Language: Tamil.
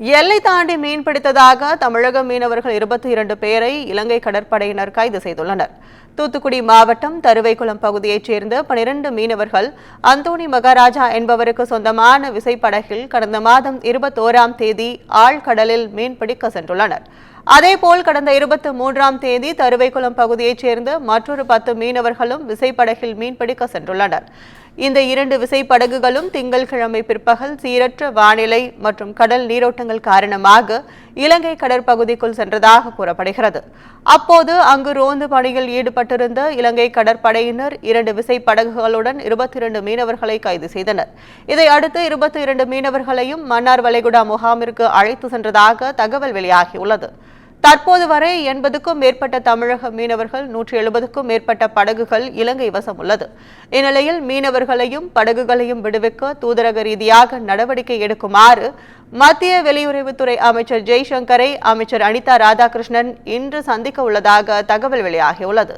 எல்லை தாண்டி மீன் பிடித்ததாக தமிழக மீனவர்கள் இருபத்தி இரண்டு பேரை இலங்கை கடற்படையினர் கைது செய்துள்ளனர். தூத்துக்குடி மாவட்டம் தருவைக்குளம் பகுதியைச் சேர்ந்த பனிரெண்டு மீனவர்கள் அந்தோணி மகாராஜா என்பவருக்கு சொந்தமான விசைப்படகில் கடந்த மாதம் இருபத்தோராம் தேதி ஆழ்கடலில் மீன்பிடிக்க சென்றுள்ளனர். அதேபோல் கடந்த இருபத்தி மூன்றாம் தேதி தருவைக்குளம் பகுதியைச் சேர்ந்த மற்றொரு பத்து மீனவர்களும் விசைப்படகில் மீன்பிடிக்க சென்றுள்ளனர். இந்த இரண்டு விசைப்படகுகளும் திங்கள்கிழமை பிற்பகல் சீரற்ற வானிலை மற்றும் கடல் நீரோட்டங்கள் காரணமாக இலங்கை கடற்பகுதிக்குள் சென்றதாக கூறப்படுகிறது. அப்போது அங்கு ரோந்து பணியில் ஈடுபட்டிருந்த இலங்கை கடற்படையினர் இரண்டு விசைப்படகுகளுடன் இருபத்தி இரண்டு மீனவர்களை கைது செய்தனர். இதை அடுத்து இருபத்தி இரண்டு மீனவர்களையும் மன்னார் வளைகுடா முகாமிற்கு அழைத்து சென்றதாக தகவல் வெளியாகியுள்ளது. தற்போது வரை எண்பதுக்கும் மேற்பட்ட தமிழக மீனவர்கள் நூற்றி எழுபதுக்கும் மேற்பட்ட படகுகள் இலங்கை வசம் உள்ளது. இந்நிலையில் மீனவர்களையும் படகுகளையும் விடுவிக்க தூதரக ரீதியாக நடவடிக்கை எடுக்குமாறு மத்திய வெளியுறவுத்துறை அமைச்சர் ஜெய்சங்கரை அமைச்சர் அனிதா ராதாகிருஷ்ணன் இன்று சந்திக்க உள்ளதாக தகவல் வெளியாகியுள்ளது.